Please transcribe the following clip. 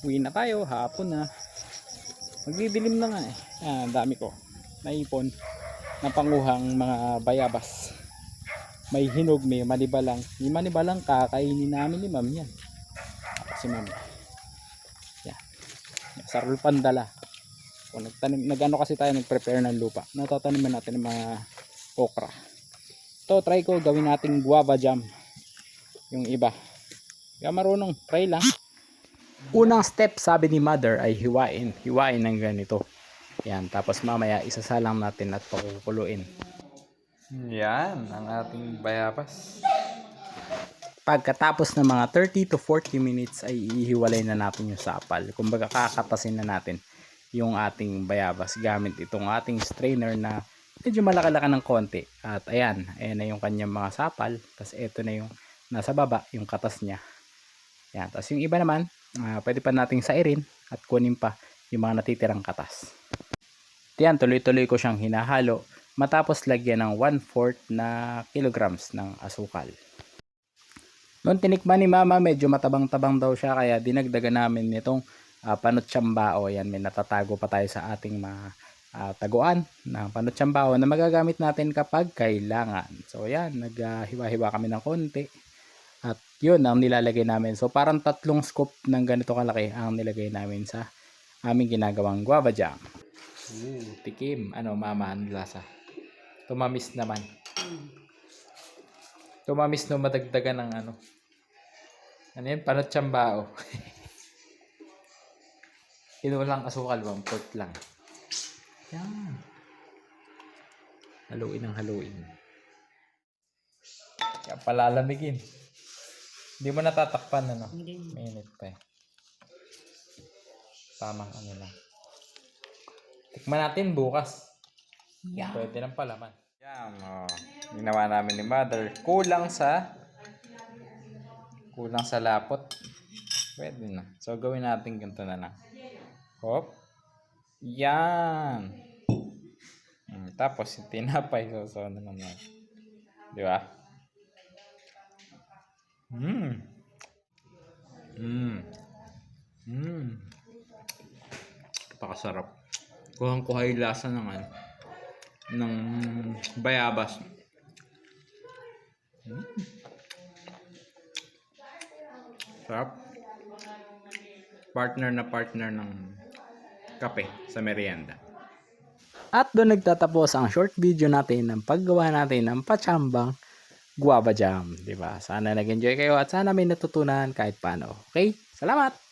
Uwi na tayo, hapon na. Magdidilim na nga eh. Ah, dami ko. Naipon na panguhang mga bayabas. May hinog, may manibalang. Yung manibalang kakainin namin ni ma'am yan. Tapos si ma'am. Yan. Sarul pandala. O, nagtanim, nag-ano kasi tayo, nag-prepare ng lupa. Natataniman natin ng mga okra. Ito, try ko gawin nating guava jam. Yung iba. Kaya marunong, try lang. Unang step, sabi ni mother, ay hiwain. Hiwain ng ganito. Yan, tapos mamaya isasalang natin at pakukuluin. Yan, ang ating bayabas. Pagkatapos ng mga 30 to 40 minutes ay ihiwalay na natin yung sapal. Kumbaga kakatasin na natin yung ating bayabas gamit itong ating strainer na medyo malaki-laki ng konti. At ayan, ayan na yung kanyang mga sapal. Tapos ito na yung nasa baba, yung katas niya. Yan. Tapos yung iba naman, ah, pwede pa nating sairin at kunin pa yung mga natitirang katas. Yan, tuloy-tuloy ko siyang hinahalo matapos lagyan ng 1/4 na kilograms ng asukal. Noong tinikman ni mama, medyo matabang-tabang daw siya kaya dinagdagan namin nitong uh, panutsambao. Yan, may natatago pa tayo sa ating mga ah, taguan ng panutsambao na magagamit natin kapag kailangan. So yan, naghiwa-hiwa kami ng konti. At yun ang nilalagay namin. So parang tatlong scoop ng ganito kalaki ang nilagay namin sa aming ginagawang guava jam. Ooh, tikim. Ano mama, ano lasa? Tumamis naman. Tumamis no madagdagan ng ano. Ano yun? Panotsambao. Kinulang asukal, one fourth lang. Yan. Haluin ang haluin. Kaya palalamigin. Hindi mo natatakpan, ano? Hindi. Minute pa eh. Tamang ano lang. Tikman natin bukas. Yeah. Pwede ng palaman. Yan, oh. Ginawa namin ni mother. Kulang sa kulang sa lapot. Pwede na. So, gawin natin ganito na lang. Hop. Yan. Hmm, tapos, yung tinapay. So, so, ano naman. Di ba? Mmm. Mmm. Mmm. Pakasarap. Kuhang-kuha yung lasa ng ano ng bayabas. Mm. Sarap. Partner na partner ng kape sa merienda. At doon nagtatapos ang short video natin ng paggawa natin ng pachambang guava jam. 'di ba? Sana nag-enjoy kayo at sana may natutunan kahit paano. Okay? Salamat!